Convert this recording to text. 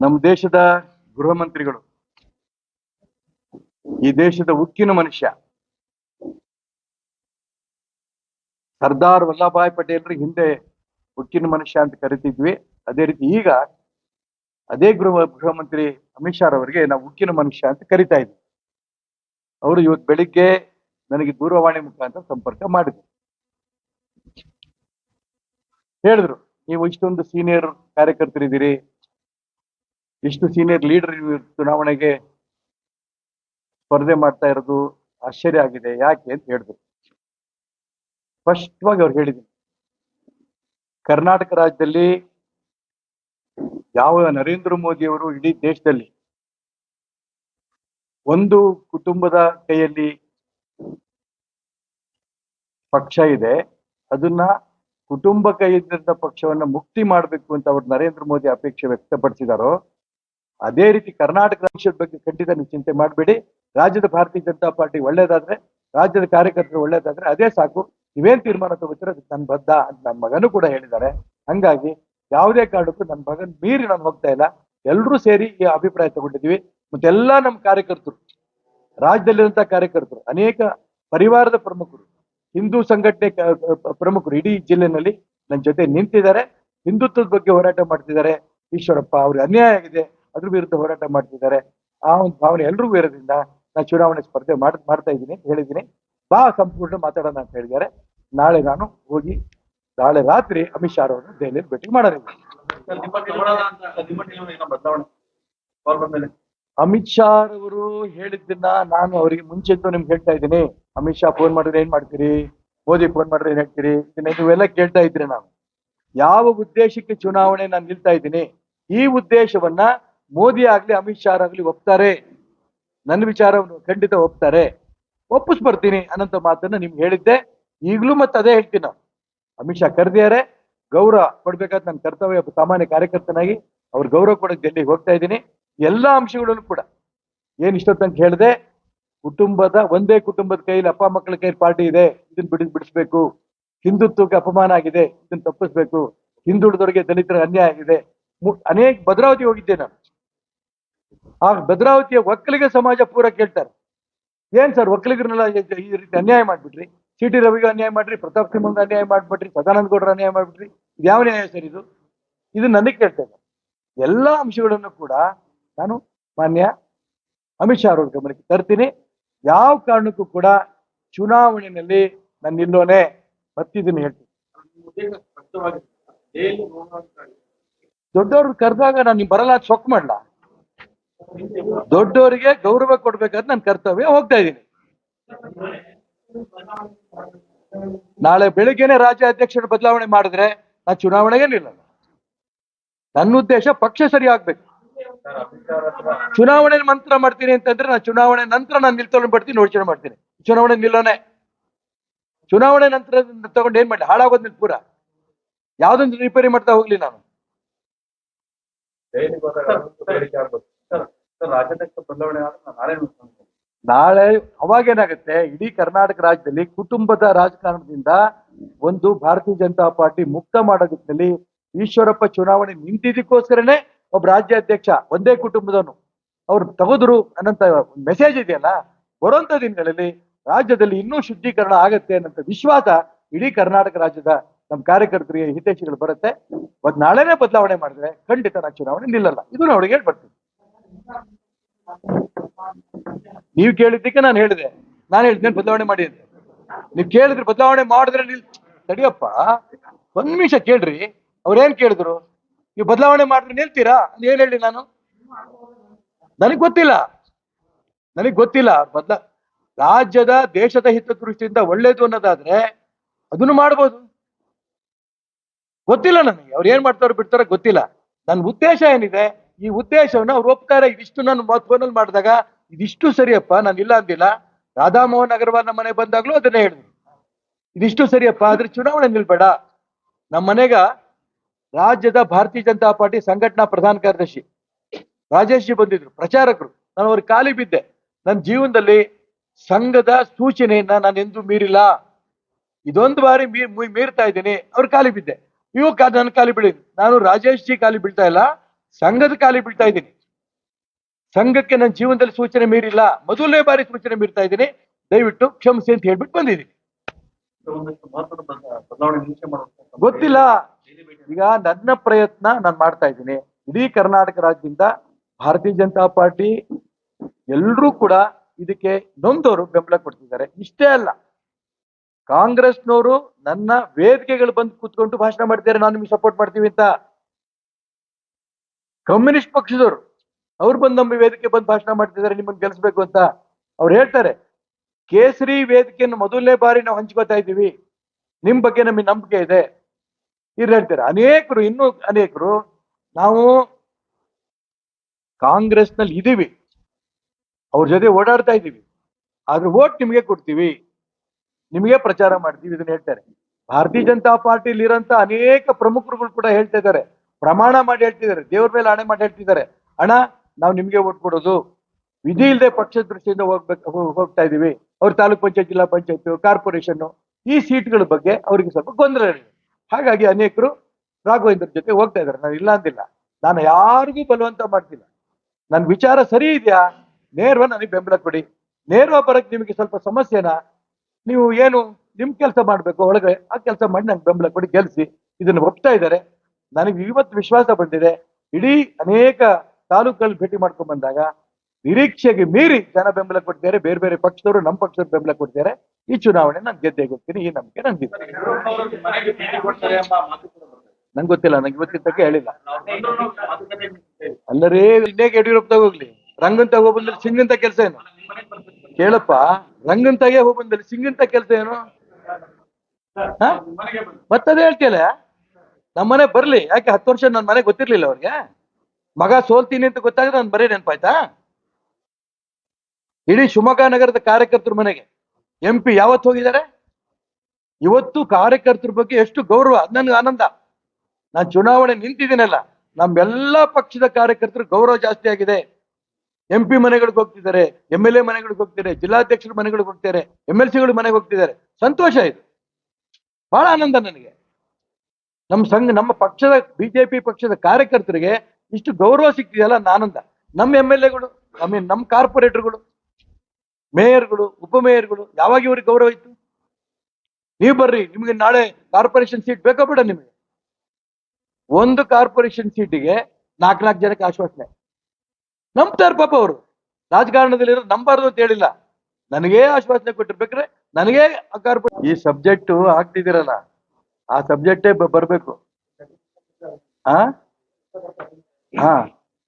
ನಮ್ಮ ದೇಶದ ಗೃಹ ಮಂತ್ರಿಗಳು, ಈ ದೇಶದ ಉಕ್ಕಿನ ಮನುಷ್ಯ, ಸರ್ದಾರ್ ವಲ್ಲಭಾಯ್ ಪಟೇಲ್ರು ಹಿಂದೆ ಉಕ್ಕಿನ ಮನುಷ್ಯ ಅಂತ ಕರಿತಿದ್ವಿ. ಅದೇ ರೀತಿ ಈಗ ಅದೇ ಗೃಹ ಗೃಹ ಮಂತ್ರಿ ಅಮಿತ್ ಶಾ ರವರಿಗೆ ನಾವು ಉಕ್ಕಿನ ಮನುಷ್ಯ ಅಂತ ಕರಿತಾ ಇದ್ವಿ. ಅವರು ಇವತ್ತು ಬೆಳಿಗ್ಗೆ ನನಗೆ ದೂರವಾಣಿ ಮುಖಾಂತರ ಸಂಪರ್ಕ ಮಾಡಿದ್ರು. ಹೇಳಿದ್ರು, ನೀವು ಇಷ್ಟೊಂದು ಸೀನಿಯರ್ ಕಾರ್ಯಕರ್ತರಿದ್ದೀರಿ ಇಷ್ಟು ಸೀನಿಯರ್ ಲೀಡರ್ ಚುನಾವಣೆಗೆ ಸ್ಪರ್ಧೆ ಮಾಡ್ತಾ ಇರೋದು ಆಶ್ಚರ್ಯ ಆಗಿದೆ. ಯಾಕೆ ಅಂತ ಹೇಳಿದ್ರು ಸ್ಪಷ್ಟವಾಗಿ ಅವ್ರು ಹೇಳಿದ್ರು. ಕರ್ನಾಟಕ ರಾಜ್ಯದಲ್ಲಿ ಯಾವ ನರೇಂದ್ರ ಮೋದಿ ಅವರು ಇಡೀ ದೇಶದಲ್ಲಿ ಒಂದು ಕುಟುಂಬದ ಕೈಯಲ್ಲಿ ಪಕ್ಷ ಇದೆ, ಅದನ್ನ ಕುಟುಂಬ ಕೈಯಿಂದ ಪಕ್ಷವನ್ನ ಮುಕ್ತಿ ಮಾಡಬೇಕು ಅಂತ ಅವ್ರು ನರೇಂದ್ರ ಮೋದಿ ಅಪೇಕ್ಷೆ ವ್ಯಕ್ತಪಡಿಸಿದಾರೋ ಅದೇ ರೀತಿ ಕರ್ನಾಟಕ ರಾಜ್ಯದ ಬಗ್ಗೆ ಖಂಡಿತ ನೀವು ಚಿಂತೆ ಮಾಡಬೇಡಿ. ರಾಜ್ಯದ ಭಾರತೀಯ ಜನತಾ ಪಾರ್ಟಿ ಒಳ್ಳೇದಾದ್ರೆ, ರಾಜ್ಯದ ಕಾರ್ಯಕರ್ತರು ಒಳ್ಳೇದಾದ್ರೆ ಅದೇ ಸಾಕು. ನೀವೇನ್ ತೀರ್ಮಾನ ತಗೋತೀರ ಅದಕ್ಕೆ ನನ್ನ ಬದ್ಧ ಅಂತ ನನ್ನ ಮಗನೂ ಕೂಡ ಹೇಳಿದ್ದಾರೆ ಹಂಗಾಗಿ ಯಾವುದೇ ಕಾರಣಕ್ಕೂ ನನ್ನ ಮಗನ್ ಮೀರಿ ನಾನು ಹೋಗ್ತಾ ಇಲ್ಲ. ಎಲ್ಲರೂ ಸೇರಿ ಈ ಅಭಿಪ್ರಾಯ ತಗೊಂಡಿದ್ವಿ ಮತ್ತೆಲ್ಲ ನಮ್ಮ ಕಾರ್ಯಕರ್ತರು ರಾಜ್ಯದಲ್ಲಿರುವಂತಹ ಕಾರ್ಯಕರ್ತರು, ಅನೇಕ ಪರಿವಾರದ ಪ್ರಮುಖರು, ಹಿಂದೂ ಸಂಘಟನೆ ಪ್ರಮುಖರು ಇಡೀ ಜಿಲ್ಲೆನಲ್ಲಿ ನನ್ನ ಜೊತೆ ನಿಂತಿದ್ದಾರೆ. ಹಿಂದುತ್ವದ ಬಗ್ಗೆ ಹೋರಾಟ ಮಾಡ್ತಿದ್ದಾರೆ. ಈಶ್ವರಪ್ಪ ಅವ್ರಿಗೆ ಅನ್ಯಾಯ ಆಗಿದೆ. ಅದ್ರ ವಿರುದ್ಧ ಹೋರಾಟ ಮಾಡ್ತಿದ್ದಾರೆ. ಆ ಒಂದು ಭಾವನೆ ಎಲ್ರಿಗೂ ಇರೋದ್ರಿಂದ ನಾನು ಚುನಾವಣೆ ಸ್ಪರ್ಧೆ ಮಾಡ್ ಮಾಡ್ತಾ ಇದ್ದೀನಿ ಅಂತ ಹೇಳಿದ್ದೀನಿ. ಬಾ ಸಂಪೂರ್ಣ ಮಾತಾಡೋಣ ಅಂತ ಹೇಳಿದ್ದಾರೆ. ನಾಳೆ ನಾನು ಹೋಗಿ ನಾಳೆ ರಾತ್ರಿ ಅಮಿತ್ ಶಾ ಅವರನ್ನು ದೆಹಲಿಯಲ್ಲಿ ಭೇಟಿ ಮಾಡೋಣ. ಅಮಿತ್ ಶಾ ಅವರು ಹೇಳಿದ್ದನ್ನ ನಾನು ಅವರಿಗೆ ಮುಂಚೆದ್ದು ನಿಮ್ಗೆ ಹೇಳ್ತಾ ಇದ್ದೀನಿ. ಅಮಿತ್ ಶಾ ಫೋನ್ ಮಾಡಿದ್ರೆ ಏನ್ ಮಾಡ್ತೀರಿ? ಮೋದಿ ಫೋನ್ ಮಾಡಿದ್ರೆ ಏನ್ ಹೇಳ್ತೀರಿ? ಇದನ್ನ ನೀವೆಲ್ಲ ಕೇಳ್ತಾ ಇದ್ರಿ ನಾನು ಯಾವ ಉದ್ದೇಶಕ್ಕೆ ಚುನಾವಣೆ ನಾನು ನಿಲ್ತಾ ಇದ್ದೀನಿ? ಈ ಉದ್ದೇಶವನ್ನ ಮೋದಿ ಆಗ್ಲಿ, ಅಮಿತ್ ಶಾ ಆಗ್ಲಿ ಒಪ್ತಾರೆ. ನನ್ನ ವಿಚಾರವನ್ನು ಖಂಡಿತ ಒಪ್ತಾರೆ. ಒಪ್ಪಿಸ್ ಬರ್ತೀನಿ ಅನ್ನಂತ ಮಾತನ್ನ ನಿಮ್ಗೆ ಹೇಳಿದ್ದೆ. ಈಗಲೂ ಮತ್ತೆ ಅದೇ ಹೇಳ್ತೀನಿ ನಾವು. ಅಮಿತ್ ಶಾ ಕರೆದಿದ್ದಾರೆ. ಗೌರವ ಕೊಡ್ಬೇಕಾದ ನನ್ನ ಕರ್ತವ್ಯ ಸಾಮಾನ್ಯ ಕಾರ್ಯಕರ್ತನಾಗಿ ಅವ್ರ ಗೌರವ ಕೊಡಕ್ಕೆ ಡೆಲ್ಲಿಗೆ ಹೋಗ್ತಾ ಇದ್ದೀನಿ. ಎಲ್ಲಾ ಅಂಶಗಳನ್ನು ಕೂಡ ಏನ್ ಇಷ್ಟೊತ್ತಂತ ಹೇಳಿದೆ, ಕುಟುಂಬದ ಒಂದೇ ಕುಟುಂಬದ ಕೈಯಲ್ಲಿ ಅಪ್ಪ ಮಕ್ಕಳ ಕೈಯಲ್ಲಿ ಪಾರ್ಟಿ ಇದೆ. ಇದನ್ನ ಬಿಡಿ ಬಿಡಿಸ್ಬೇಕು. ಹಿಂದುತ್ವಕ್ಕೆ ಅಪಮಾನ ಆಗಿದೆ. ಇದನ್ನ ತಪ್ಪಿಸ್ಬೇಕು. ಹಿಂದುಳಿದವರಿಗೆ ದಲಿತರ ಅನ್ಯಾಯ ಆಗಿದೆ. ಅನೇಕ ಭದ್ರಾವತಿ ಹೋಗಿದ್ದೆ ನಾನು. ಆ ಭದ್ರಾವತಿಯ ಒಕ್ಕಲಿಗ ಸಮಾಜ ಪೂರ ಕೇಳ್ತಾರೆ. ಏನ್ ಸರ್ ಒಕ್ಕಲಿಗರನ್ನೆಲ್ಲ ಈ- ರೀತಿ ಅನ್ಯಾಯ ಮಾಡ್ಬಿಟ್ರಿ? ಸಿ ಟಿ ರವಿಗೆ ಅನ್ಯಾಯ ಮಾಡ್ರಿ, ಪ್ರತಾಪ್ ಸಿಂಹಂಗ್ ಅನ್ಯಾಯ ಮಾಡ್ಬಿಟ್ರಿ, ಸದಾನಂದ ಗೌಡ್ರ ಅನ್ಯಾಯ ಮಾಡ್ಬಿಟ್ರಿ, ಇದು ಯಾವ ನ್ಯಾಯ ಸರ್ ಇದು? ಇದು ನನಗೆ ಕೇಳ್ತೇನೆ ಇದ್ದಾರೆ ಎಲ್ಲಾ ಅಂಶಗಳನ್ನು ಕೂಡ ನಾನು ಮಾನ್ಯ ಅಮಿತ್ ಶಾ ಅವರ ಗಮನಕ್ಕೆ ತರ್ತೀನಿ. ಯಾವ ಕಾರಣಕ್ಕೂ ಕೂಡ ಚುನಾವಣೆಯಲ್ಲಿ ನಾನು ನಿಲ್ಲೋನೆ ಮತ್ತಿದನ್ನು ಹೇಳ್ತೀನಿ. ನಿಮ್ಮ ಉದ್ದೇಶ ಸ್ಪಷ್ಟವಾಗಿದೆ ದೆಹಲಿ ಹೋಗುವಂತ ದೊಡ್ಡವ್ರು ಕರೆದಾಗ ನಾನು ನೀವು ಬರಲ್ಲ ಸೊಕ್ ಮಾಡ್ಲಾ? ದೊಡ್ಡವರಿಗೆ ಗೌರವ ಕೊಡ್ಬೇಕಾದ್ರೆ ನನ್ನ ಕರ್ತವ್ಯ ಹೋಗ್ತಾ ಇದ್ದೀನಿ. ನಾಳೆ ಬೆಳಿಗ್ಗೆನೆ ರಾಜ್ಯ ಅಧ್ಯಕ್ಷರು ಬದಲಾವಣೆ ಮಾಡಿದ್ರೆ ನಾ ಚುನಾವಣೆಗೆ ನಿಲ್ಲಲ್ಲ. ನನ್ನ ಉದ್ದೇಶ ಪಕ್ಷ ಸರಿ ಆಗ್ಬೇಕು. ಚುನಾವಣೆ ಮಂತ್ರ ಮಾಡ್ತೀನಿ ಅಂತಂದ್ರೆ ನಾ ಚುನಾವಣೆ ನಂತರ ನಾನು ನಿಲ್ತೊಂಡು ಬರ್ತೀನಿ ನೋಡ್ಕೊಂಡು ಮಾಡ್ತೀನಿ. ಚುನಾವಣೆ ನಿಲ್ಲೋನೆ. ಚುನಾವಣೆ ನಂತರ ತಗೊಂಡು ಏನ್ ಮಾಡಿ ಹಾಳಾಗೋದ್ ನಿಲ್ ಪೂರ. ಯಾವ್ದೊಂದು ರಿಪೇರಿ ಮಾಡ್ತಾ ಹೋಗ್ಲಿ ನಾನು. ನಾನು ನಾಳೆ ಅವಾಗ ಏನಾಗುತ್ತೆ? ಇಡೀ ಕರ್ನಾಟಕ ರಾಜ್ಯದಲ್ಲಿ ಕುಟುಂಬದ ರಾಜಕಾರಣದಿಂದ ಒಂದು ಭಾರತೀಯ ಜನತಾ ಪಾರ್ಟಿ ಮುಕ್ತ ಮಾಡೋದಕ್ಕೆ ಈಶ್ವರಪ್ಪ ಚುನಾವಣೆ ನಿಂತಿದ್ದಕ್ಕೋಸ್ಕರನೇ ಒಬ್ಬ ರಾಜ್ಯಾಧ್ಯಕ್ಷ ಒಂದೇ ಕುಟುಂಬದವನು. ಅವ್ರು ತಗದ್ರು ಅನ್ನಂತ ಮೆಸೇಜ್ ಇದೆಯಲ್ಲ? ಬರುವಂತ ದಿನಗಳಲ್ಲಿ ರಾಜ್ಯದಲ್ಲಿ ಇನ್ನೂ ಶುದ್ಧೀಕರಣ ಆಗತ್ತೆ ಅನ್ನಂತ ವಿಶ್ವಾಸ ಇಡೀ ಕರ್ನಾಟಕ ರಾಜ್ಯದ ನಮ್ಮ ಕಾರ್ಯಕರ್ತರಿಗೆ, ಹಿತೈಷಿಗಳು ಬರುತ್ತೆ. ನಾಳೆನೇ ಬದಲಾವಣೆ ಮಾಡಿದ್ರೆ ಖಂಡಿತ ನಾನು ಚುನಾವಣೆ ನಿಲ್ಲಲ್ಲ. ಇದು ನಾನು ಅವ್ರಿಗೆ ನೀವು ಕೇಳಿದ್ದಕ್ಕೆ ನಾನು ಹೇಳಿದೆ. ನಾನು ಹೇಳ್ತೇನೆ ಬದಲಾವಣೆ ಮಾಡಿ ಅಂತ. ನೀವು ಕೇಳಿದ್ರೆ ಬದಲಾವಣೆ ಮಾಡಿದ್ರೆ ನಿಲ್ ತಡಿಯಪ್ಪ, ಒಂದ್ ನಿಮಿಷ ಕೇಳ್ರಿ. ಅವ್ರೇನ್ ಕೇಳಿದ್ರು? ನೀವು ಬದಲಾವಣೆ ಮಾಡಿದ್ರೆ ನಿಲ್ತೀರಾ? ಅಂತ ಏನ್ ಹೇಳಿ ನಾನು? ನನಗ್ ಗೊತ್ತಿಲ್ಲ. ನನಗ್ ಗೊತ್ತಿಲ್ಲ. ಬದಲ ರಾಜ್ಯದ, ದೇಶದ ಹಿತದೃಷ್ಟಿಯಿಂದ ಒಳ್ಳೇದು ಅನ್ನೋದಾದ್ರೆ ಅದನ್ನು ಮಾಡ್ಬೋದು. ಗೊತ್ತಿಲ್ಲ ನನಗೆ. ಅವ್ರು ಏನ್ ಮಾಡ್ತಾರೋ ಬಿಡ್ತಾರೋ ಗೊತ್ತಿಲ್ಲ. ನನ್ನ ಉದ್ದೇಶ ಏನಿದೆ? ಈ ಉದ್ದೇಶವನ್ನ ಅವ್ರ ಒಪ್ತಾರೆ. ಇದಿಷ್ಟು ನಾನು ಫೋನಲ್ಲಿ ಮಾಡಿದಾಗ ಇದಿಷ್ಟು ಸರಿಯಪ್ಪ, ನಾನು ಇಲ್ಲ ಅಂದಿಲ್ಲ. ರಾಧಾಮೋಹನ್ ಅಗರ್ವಾಲ್ ನಮ್ಮ ಮನೆಗೆ ಬಂದಾಗ್ಲೂ ಅದನ್ನೇ ಹೇಳಿದ್ರು. ಇದಿಷ್ಟು ಸರಿಯಪ್ಪ, ಆದ್ರೆ ಚುನಾವಣೆ ನಿಲ್ಬೇಡ. ನಮ್ಮ ಮನೆಗ ರಾಜ್ಯದ ಭಾರತೀಯ ಜನತಾ ಪಾರ್ಟಿ ಸಂಘಟನಾ ಪ್ರಧಾನ ಕಾರ್ಯದರ್ಶಿ ರಾಜೇಶ್ ಬಂದಿದ್ರು, ಪ್ರಚಾರಕರು. ನಾನು ಅವ್ರ ಖಾಲಿ ಬಿದ್ದೆ. ನನ್ನ ಜೀವನದಲ್ಲಿ ಸಂಘದ ಸೂಚನೆಯನ್ನ ನಾನು ಎಂದೂ ಮೀರಿಲ್ಲ. ಇದೊಂದು ಬಾರಿ ಮೀರ್ತಾ ಇದ್ದೀನಿ. ಅವ್ರ ಖಾಲಿ ಬಿದ್ದೆ. ಇವು ನಾನು ಖಾಲಿ ಕಾಲಿ ಬೀಳಿದ್ರು ನಾನು ರಾಜೇಶ್ ಜಿ ಖಾಲಿ ಬೀಳ್ತಾ ಇಲ್ಲ. ಸಂಘದ ಕಾಲಿ ಬೀಳ್ತಾ ಇದ್ದೀನಿ. ಸಂಘಕ್ಕೆ ನನ್ನ ಜೀವನದಲ್ಲಿ ಸೂಚನೆ ಮೀರಿಲ್ಲ. ಮೊದಲನೇ ಬಾರಿ ಸೂಚನೆ ಮೀರ್ತಾ ಇದ್ದೀನಿ. ದಯವಿಟ್ಟು ಕ್ಷಮಿಸಿ ಅಂತ ಹೇಳ್ಬಿಟ್ಟು ಬಂದಿದ್ದೀನಿ. ಗೊತ್ತಿಲ್ಲ. ಈಗ ನನ್ನ ಪ್ರಯತ್ನ ನಾನು ಮಾಡ್ತಾ ಇದ್ದೀನಿ. ಇಡೀ ಕರ್ನಾಟಕ ರಾಜ್ಯದಿಂದ ಭಾರತೀಯ ಜನತಾ ಪಾರ್ಟಿ ಎಲ್ಲರೂ ಕೂಡ ಇದಕ್ಕೆ ನೊಂದವರು ಬೆಂಬಲ ಕೊಡ್ತಿದ್ದಾರೆ. ಇಷ್ಟೇ ಅಲ್ಲ. ಕಾಂಗ್ರೆಸ್ನವರು ನನ್ನ ವೇದಿಕೆಗಳು ಬಂದು ಕೂತ್ಕೊಂಡು ಭಾಷಣ ಮಾಡ್ತಿದ್ದಾರೆ. ನಾನು ನಿಮ್ಗೆ ಸಪೋರ್ಟ್ ಮಾಡ್ತೀವಿ ಅಂತ. ಕಮ್ಯುನಿಸ್ಟ್ ಪಕ್ಷದವರು. ಅವ್ರು ಬಂದು ನಮ್ಮ ವೇದಿಕೆ ಬಂದು ಭಾಷಣ ಮಾಡ್ತಿದ್ದಾರೆ ನಿಮ್ಮನ್ನ ಗೆಲ್ಲಿಸ್ಬೇಕು ಅಂತ ಅವ್ರು ಹೇಳ್ತಾರೆ. ಕೇಸರಿ ವೇದಿಕೆಯನ್ನು ಮೊದಲನೇ ಬಾರಿ ನಾವು ಹಂಚ್ಕೋತಾ ಇದ್ದೀವಿ. ನಿಮ್ ಬಗ್ಗೆ ನಮಗೆ ನಂಬಿಕೆ ಇದೆ. ಇವ್ರು ಹೇಳ್ತಾರೆ, ಅನೇಕರು, ಇನ್ನೂ ಅನೇಕರು, ನಾವು ಕಾಂಗ್ರೆಸ್ನಲ್ಲಿ ಇದ್ದೀವಿ ಅವ್ರ ಜೊತೆ ಓಡಾಡ್ತಾ ಇದ್ದೀವಿ ಆದ್ರೆ ಓಟ್ ನಿಮಗೆ ಕೊಡ್ತೀವಿ. ನಿಮಗೆ ಪ್ರಚಾರ ಮಾಡ್ತೀವಿ ಇದನ್ನ ಹೇಳ್ತಾರೆ. ಭಾರತೀಯ ಜನತಾ ಪಾರ್ಟಿಲಿ ಇರೋಂತ ಅನೇಕ ಪ್ರಮುಖರುಗಳು ಕೂಡ ಹೇಳ್ತಾ ಇದ್ದಾರೆ. ಪ್ರಮಾಣ ಮಾಡಿ ಹೇಳ್ತಿದ್ದಾರೆ, ದೇವ್ರ ಮೇಲೆ ಹಣೆ ಮಾಡಿ ಹೇಳ್ತಿದ್ದಾರೆ. ಹಣ ನಾವು ನಿಮ್ಗೆ ಓಟ್ ಕೊಡೋದು. ವಿಧಿ ಇಲ್ಲದೆ ಪಕ್ಷದ ದೃಷ್ಟಿಯಿಂದ ಹೋಗ್ಬೇಕು ಹೋಗ್ತಾ ಇದೀವಿ. ಅವ್ರ ತಾಲೂಕ್ ಪಂಚಾಯತ್, ಜಿಲ್ಲಾ ಪಂಚಾಯತ್ ಕಾರ್ಪೊರೇಷನ್ ಈ ಸೀಟ್ಗಳ ಬಗ್ಗೆ ಅವರಿಗೆ ಸ್ವಲ್ಪ ಗೊಂದಲ ಇದೆ. ಹಾಗಾಗಿ ಅನೇಕರು ರಾಘವೇಂದ್ರ ಜೊತೆ ಹೋಗ್ತಾ ಇದ್ದಾರೆ. ನಾನು ಇಲ್ಲ ಅಂದಿಲ್ಲ. ನಾನು ಯಾರಿಗೂ ಬಲವಂತ ಮಾಡ್ತಿಲ್ಲ. ನನ್ನ ವಿಚಾರ ಸರಿ ಇದೆಯಾ? ನೇರವ ನನಗೆ ಬೆಂಬಲ ಕೊಡಿ. ನೇರವ ಬರಕ್ಕೆ ನಿಮಗೆ ಸ್ವಲ್ಪ ಸಮಸ್ಯೆನಾ? ನೀವು ಏನು ನಿಮ್ ಕೆಲಸ ಮಾಡ್ಬೇಕು ಒಳಗಡೆ ಆ ಕೆಲಸ ಮಾಡಿ ನಂಗೆ ಬೆಂಬಲ ಕೊಡಿ, ಗೆಲ್ಸಿ. ಇದನ್ನ ಒಪ್ತಾ ಇದ್ದಾರೆ. ನನಗೆ ಇವತ್ತು ವಿಶ್ವಾಸ ಬಂದಿದೆ. ಇಡೀ ಅನೇಕ ತಾಲೂಕಲ್ಲಿ ಭೇಟಿ ಮಾಡ್ಕೊಂಡ್ ಬಂದಾಗ ನಿರೀಕ್ಷೆಗೆ ಮೀರಿ ಜನ ಬೆಂಬಲ ಕೊಟ್ಟಿದ್ದಾರೆ. ಬೇರೆ ಬೇರೆ ಪಕ್ಷದವರು ನಮ್ಮ ಪಕ್ಷದವ್ರು ಬೆಂಬಲ ಕೊಡ್ತಾರೆ ಈ ಚುನಾವಣೆ ನಾನು ಗೆದ್ದೆ ಗೊತ್ತೀನಿ ಈ ನಂಬಿಕೆ ನಂಗಿದೆ. ನಂಗೆ ಗೊತ್ತಿಲ್ಲ. ನಂಗೆ ಇವತ್ತಿನ ಹೇಳಿಲ್ಲ. ಅಲ್ಲರೇ ಇನ್ನೇ ಯಡಿಯೂರಪ್ಪ ಹೋಗ್ಲಿ. ರಂಗಂತ ಹೋಗ್ಬಂದಲ್ಲಿ ಸಿಂಗಂತ ಕೆಲಸ ಏನು? ಕೇಳಪ್ಪ. ರಂಗನ್ ತಗೇ ಹೋಗ್ಬಂದಲ್ಲಿ ಸಿಂಗಂತ ಕೆಲಸ ಏನು? ಮತ್ತದೇ ಹೇಳ್ತಿಯಲ್ಲ? ನಮ್ಮನೆ ಬರ್ಲಿ. ಯಾಕೆ ಹತ್ತು ವರ್ಷ ನನ್ನ ಮನೆ ಗೊತ್ತಿರ್ಲಿಲ್ಲ ಅವ್ರಿಗೆ? ಮಗ ಸೋಲ್ತೀನಿ ಅಂತ ಗೊತ್ತಾಗ ನಾನು ಬರೀ ನೆನಪಾಯ್ತಾ? ಇಡೀ ಶಿವಮೊಗ್ಗ ನಗರದ ಕಾರ್ಯಕರ್ತರ ಮನೆಗೆ ಎಂ ಪಿ ಯಾವತ್ತು ಹೋಗಿದ್ದಾರೆ? ಇವತ್ತು ಕಾರ್ಯಕರ್ತರ ಬಗ್ಗೆ ಎಷ್ಟು ಗೌರವ, ಅದ್ ನನ್ಗೆ ಆನಂದ. ನಾನು ಚುನಾವಣೆ ನಿಂತಿದ್ದೀನಲ್ಲ, ನಮ್ಮೆಲ್ಲ ಪಕ್ಷದ ಕಾರ್ಯಕರ್ತರು ಗೌರವ ಜಾಸ್ತಿ ಆಗಿದೆ. ಎಂ ಪಿ ಮನೆಗಳಿಗೆ ಹೋಗ್ತಿದ್ದಾರೆ, ಎಂ ಎಲ್ ಎ ಮನೆಗಳಿಗೆ ಹೋಗ್ತಿದ್ದಾರೆ, ಜಿಲ್ಲಾಧ್ಯಕ್ಷರ ಮನೆಗಳಿಗೆ ಹೋಗ್ತಾರೆ ಎಂ ಎಲ್ ಸಿಗಳು ಮನೆಗೆ ಹೋಗ್ತಿದ್ದಾರೆ. ಸಂತೋಷ ಇದು. ಬಹಳ ಆನಂದ ನನಗೆ. ನಮ್ಮ ಸಂಘ, ನಮ್ಮ ಪಕ್ಷದ ಬಿಜೆಪಿ ಪಕ್ಷದ ಕಾರ್ಯಕರ್ತರಿಗೆ ಇಷ್ಟು ಗೌರವ ಸಿಗ್ತಿದೆಯಲ್ಲ ನಾನಂದ. ನಮ್ಮ ಎಂ ಎಲ್ ಎಗಳು ಮೀನ್ ನಮ್ಮ ಕಾರ್ಪೊರೇಟರ್ಗಳು ಮೇಯರ್ಗಳು ಉಪಮೇಯರ್ಗಳು ಯಾವಾಗ ಇವ್ರಿಗೆ ಗೌರವ ಇತ್ತು? ನೀವು ಬರ್ರಿ, ನಿಮಗೆ ನಾಳೆ ಕಾರ್ಪೊರೇಷನ್ ಸೀಟ್ ಬೇಕೋ ಬೇಡ ನಿಮಗೆ? ಒಂದು ಕಾರ್ಪೊರೇಷನ್ ಸೀಟಿಗೆ ನಾಲ್ಕು ನಾಲ್ಕು ಜನಕ್ಕೆ ಆಶ್ವಾಸನೆ. ನಂಬ್ತಾರೆ ಪಾಪ ಅವರು. ರಾಜಕಾರಣದಲ್ಲಿರೋ ನಂಬಾರ್ದು ಅಂತ ಹೇಳಿಲ್ಲ. ನನಗೇ ಆಶ್ವಾಸನೆ ಕೊಟ್ಟಿರ್ಬೇಕ್ರೆ ನನಗೇ ಆ ಕಾರ್ಪೊ ಈ ಸಬ್ಜೆಕ್ಟು ಆಗ್ತಿದ್ದೀರಲ್ಲ. ಆ ಸಬ್ಜೆಕ್ಟೇ ಬರ್ಬೇಕು. ಆ? ಹಾ.